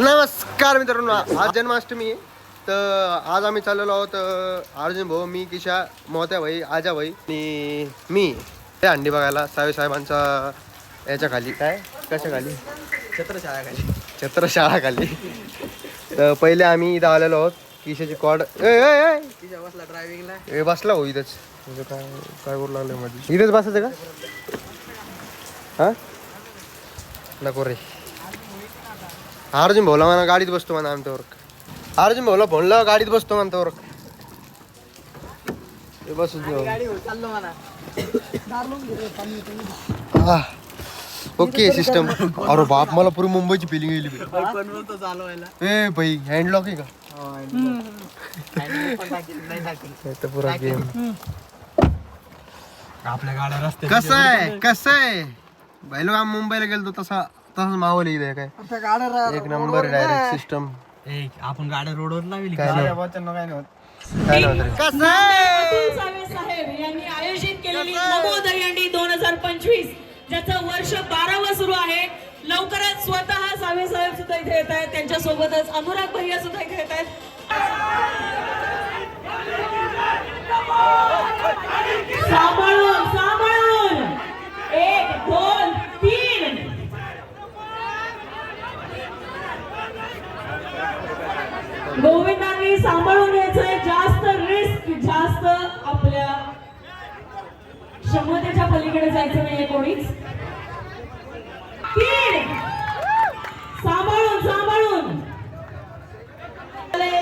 नमस्कार मित्रांनो आज जन्माष्टमी आहे. तर आज आम्ही चाललेलो आहोत अर्जुन भाऊ मी किशा मोत्या भाई आजा भाई आणि मी. हे अंडी बघायला सावे साहेबांचा याच्या खाली. काय? कशा खाली? छत्रछाया खाली. छत्रशाळा खाली. तर पहिले आम्ही इथं आलेलो आहोत किशाची कॉड ए बसला ड्रायव्हिंगला ए बसला हो इथंच. म्हणजे काय काय करू लागलं मध्ये इथंच बसायचं का? हा? नको रे. अर्जुन भाऊला म्हणा गाडीत बसतो म्हणा आमच्यावर अर्जुन भाऊला फोन लावा गाडीत बसतो म्हणतो ते बसू. ओके सिस्टम अरे बाप मला पुरी मुंबईची फिलिंग येईल ए भाई हँडलॉक आहे का पुरा गेम आपल्या गाड्या रस्ते कसं आहे कसं आहे बैलो आम्ही मुंबईला गेलो तसा तसाच माहोल इथे काय गाड्या एक नंबर डायरेक्ट सिस्टम आपण गाड्या रोडवर लावली काय नाही. काय नव्हतं काय नव्हतं रे. कसं आहे? अतुल सावे साहेब यांनी आयोजित केलेली नवोदयंडी दोन हजार पंचवीस ज्याचं वर्ष बारावं सुरू आहे. लवकरच स्वतः सावे साहेब सुद्धा इथे येत आहेत. त्यांच्या सोबतच अनुराग भैया सुद्धा इथे येत आहेत. सांभाळून सांभाळून. एक करायचं नाहीये कोणीच? तीन सांभाळून सांभाळून.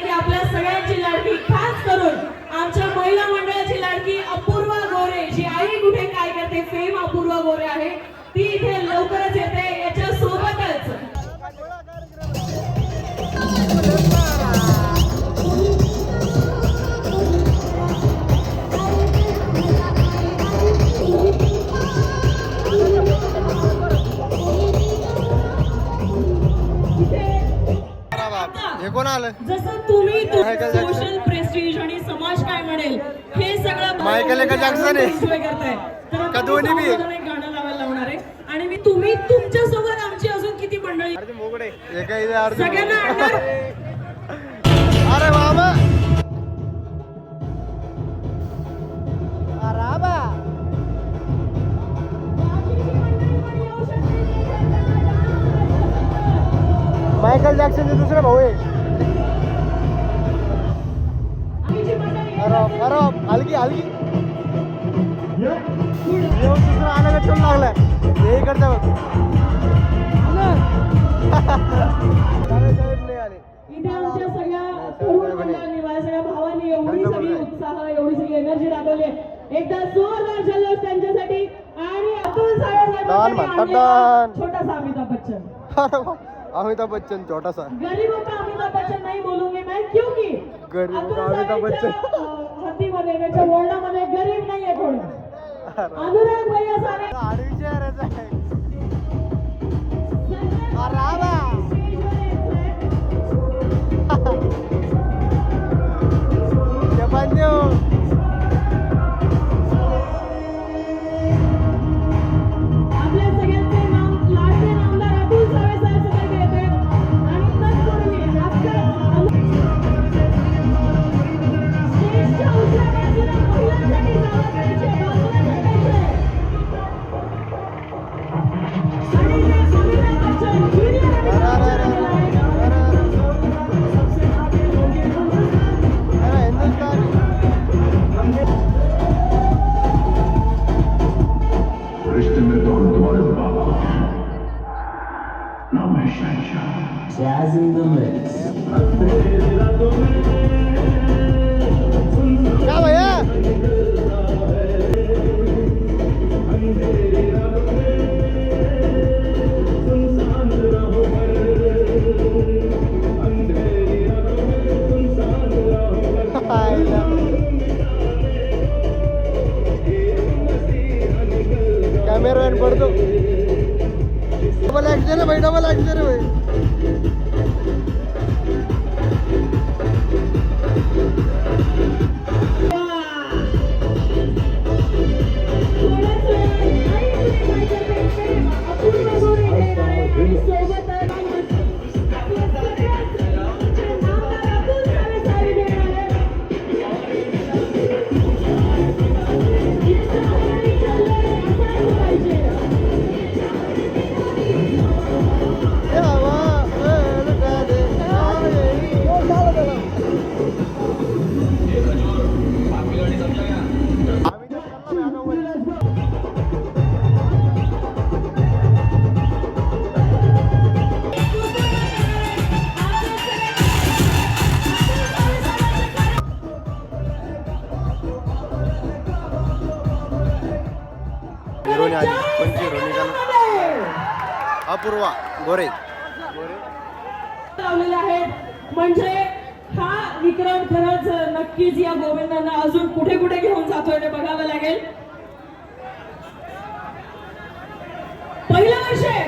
की आपल्या सगळ्यांची लाडकी खास करून आमच्या महिला मंडळाची लाडकी अपूर्वा गोरे. जी आई कुठे काय करते फेम अपूर्वा गोरे आहे. ती इथे लवकरच कोण आलं जसं तुम्ही मायकेल जॅक्सन. सोशल प्रेस्टिज आणि समाज काय म्हणेल हे सगळं मायकेल एका जॅक्सन आहे. एन्जॉय करताय. तर आपण का दोन्ही बी? सावधान एक गाणं लावायला लावणार आहे. आणि मी तुम्ही तुमच्यासोबत आमची अजून किती मंडळी? हे अर्जुन सगळ्यांना अरे बाबा! मायकल जॅक्सनचे दुसरे भाऊ आहे. आलं ठेवून लागलाय हे इकडचं बघ सारे साहेब नाही आले इथे आमच्या सगळ्या तरुण मंडळांनी माझ्या सगळ्या भावांनी एवढी सगळी उत्साह एवढी सगळी एनर्जी दाखवली आहे. एकदा जोरदार जल्लोष त्यांच्यासाठी आणि अतुल साहेब डॉन म्हणतात डॉन. छोटासा अमिताभ बच्चन. अमिताभ बच्चन छोटासा गरीबों का अमिताभ बच्चन नहीं बोलूंगी मैं क्योंकि गरीबों का अमिताभ बच्चन. हद्दीमध्ये त्याच्या बोलण्यामध्ये गरीब नाहीये कोणी. अनुराग भैया सारे विचारायचं डबल ऍक्शन आहे भाई डबल ऍक्शन आहे भाई। अपूर्वा गोरे. लावलेले आहेत म्हणजे हा विक्रम खरंच नक्कीच या गोविंदांना अजून कुठे कुठे घेऊन जातोय ते बघावं लागेल. पहिलं वर्ष आहे.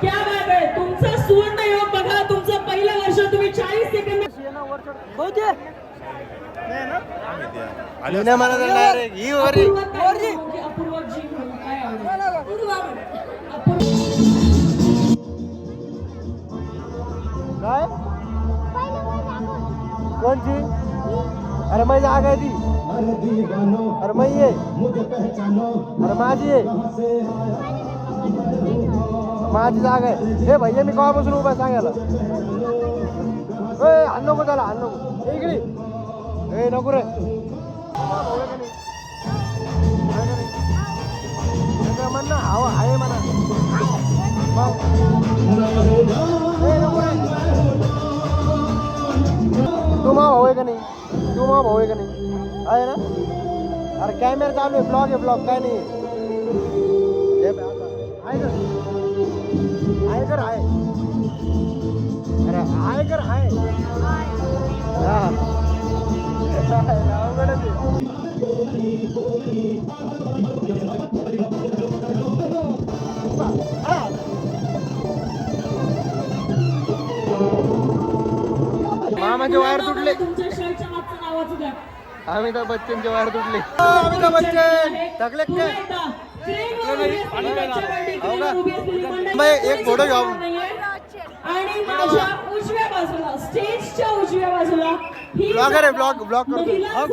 क्या बात आहे. तुमचा सुवर्ण योग बघा. तुमचं पहिलं वर्ष तुम्ही चाळीस सेकंद हिने मला कोणची अरे माझी जागा आहे ती अरे मै आहे अरे माझी माझी जागा आहे हे भैया मी केव्हापासून उभा सांगायला ए हाण नको त्याला हाण नको इकडे ए नको रे कॅमेरा चालू आहे ब्लॉग आहे ब्लॉग काय नाही. आहे का? आहे कर आहे. अरे आहे कर आहे. हा. मामाचे वायर तुटले. अमिताभ बच्चनचे वायर तुटले. अमिताभ बच्चन पुन्हा काय? एक फोटो घ्या. नाहीये. आणि माझ्या उजव्या बाजूला स्टेजच्या उजव्या बाजूला ही. आहे, blog- blog करतो. हो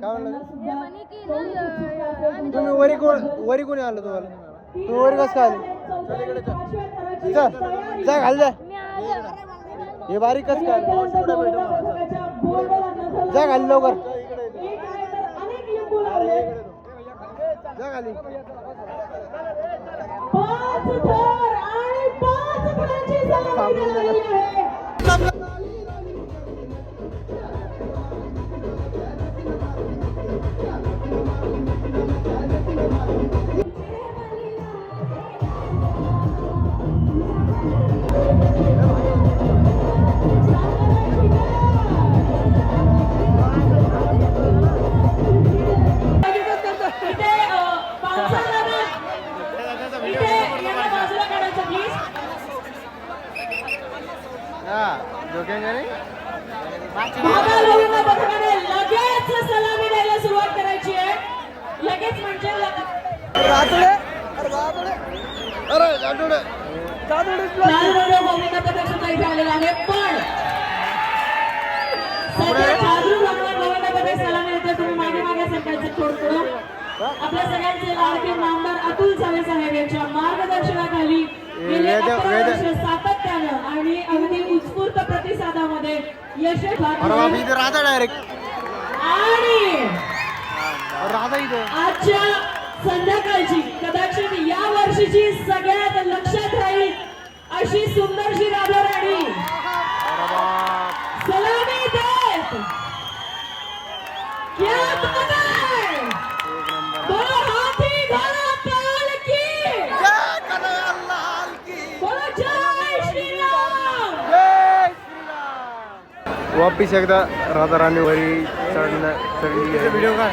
काय म्हणणार? तुम्ही वरी कोण वरी कोणी आलं तुम्हाला? तू वरी कसं काय चल जा घाल जा. हे बारीक कसं काय? जा घाल लवकर. जा खाली लगेच सलामी द्यायला सुरुवात करायची आहे लगेच म्हणजे लग- आहे पण सध्या सलामी देते तुम्ही मागे मागे सरकारचं थोडं आपल्या सगळ्यांचे लाडके नामदार अतुल सावे साहेब यांच्या मार्गदर्शनाखाली सातत्यानं आणि अगदी उत्स्फूर्त प्रतिसादामध्ये यश राहता डायरेक्ट आणि इथं. आजच्या संध्याकाळची कदाचित या वर्षीची सगळ्यात लक्षात राहील अशी सुंदरशी राधा राणी. सलामी देत. क्या वापिस एकदा राधा राणी वरी चढणं चढली आहे. व्हिडिओ काय?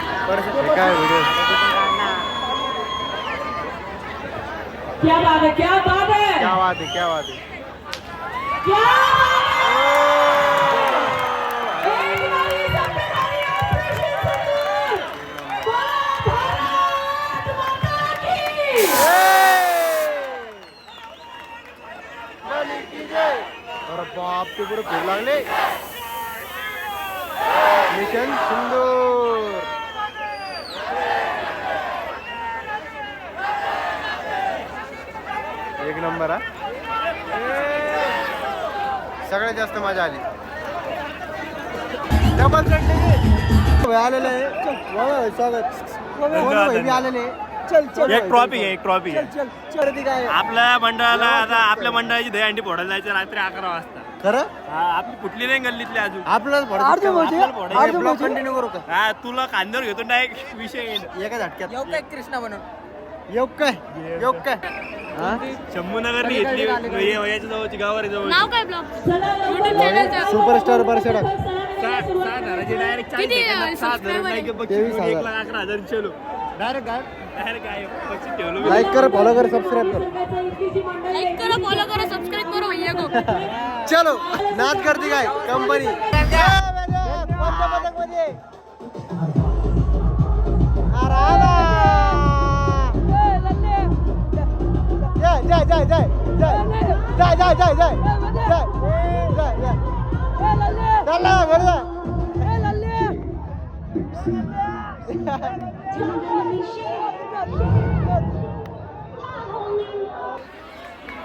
काय व्हिडिओ क्या बात है क्या बात है। क्या बात बात बाप ते पुढे खूप लागले? मिशन सुंदर एक नंबर हा? सगळ्यात जास्त मजा आली. डबल आलेलं आहे. स्वागत. आलेले चल चल एक ट्रॉफी आहे एक ट्रॉफी आहे. आपल्या मंडळाला आता आपल्या मंडळाची दहीहंडी फोडायला जायचं रात्री अकरा वाजता. खरं? आपली कुठली नाही गल्लीतली अजून. ब्लॉग कंटिन्यू करू का? हा तुला खांद्यावर घेतो डायरेक्ट विषय येईल. एका झटक्यात. कृष्णा बनून येऊ काय? येऊ काय? हा? शंभूनगर घेतली. हे वयाच्या जवळची जवळ. नाव काय ब्लॉग चॅनलचं. सुपरस्टार किती, हजार subscriber तेवीस अकरा हजार चलो. डायरेक्ट काय डायरेक्ट काय बक्षीस ठेवलं मी. लाईक कर फॉलो कर सबस्क्राईब कर। लाईक करा फॉलो करा सबस्क्राईब करा भैया को। चलो नाच करते काय कंपनी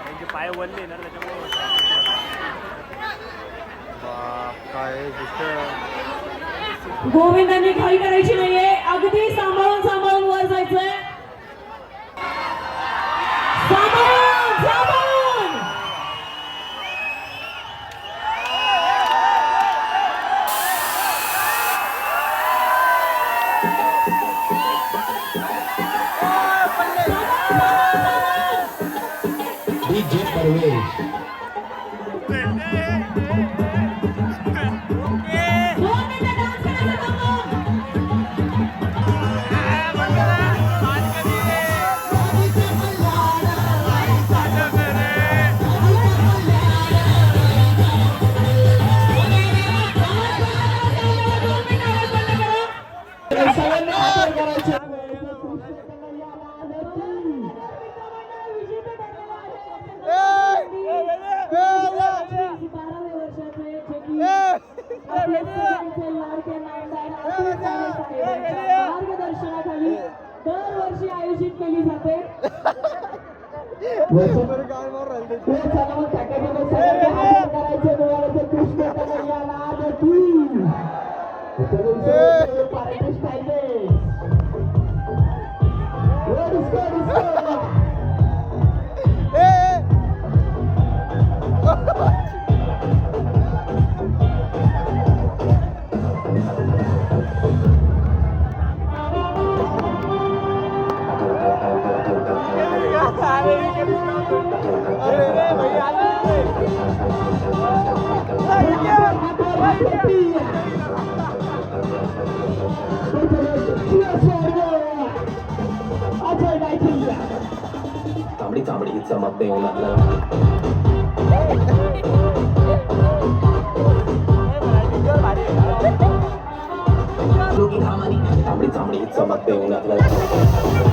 त्यांचे पाय वळले ना त्याच्यामुळे काय गोविंदांनी घाई करायची नाहीये. अगदी सांभाळून सांभाळून वर जायचंय. केली जाते तांबडी तांबडी चमकते येऊ लागलं तांबडी तांबडी चमकते येऊ लागलं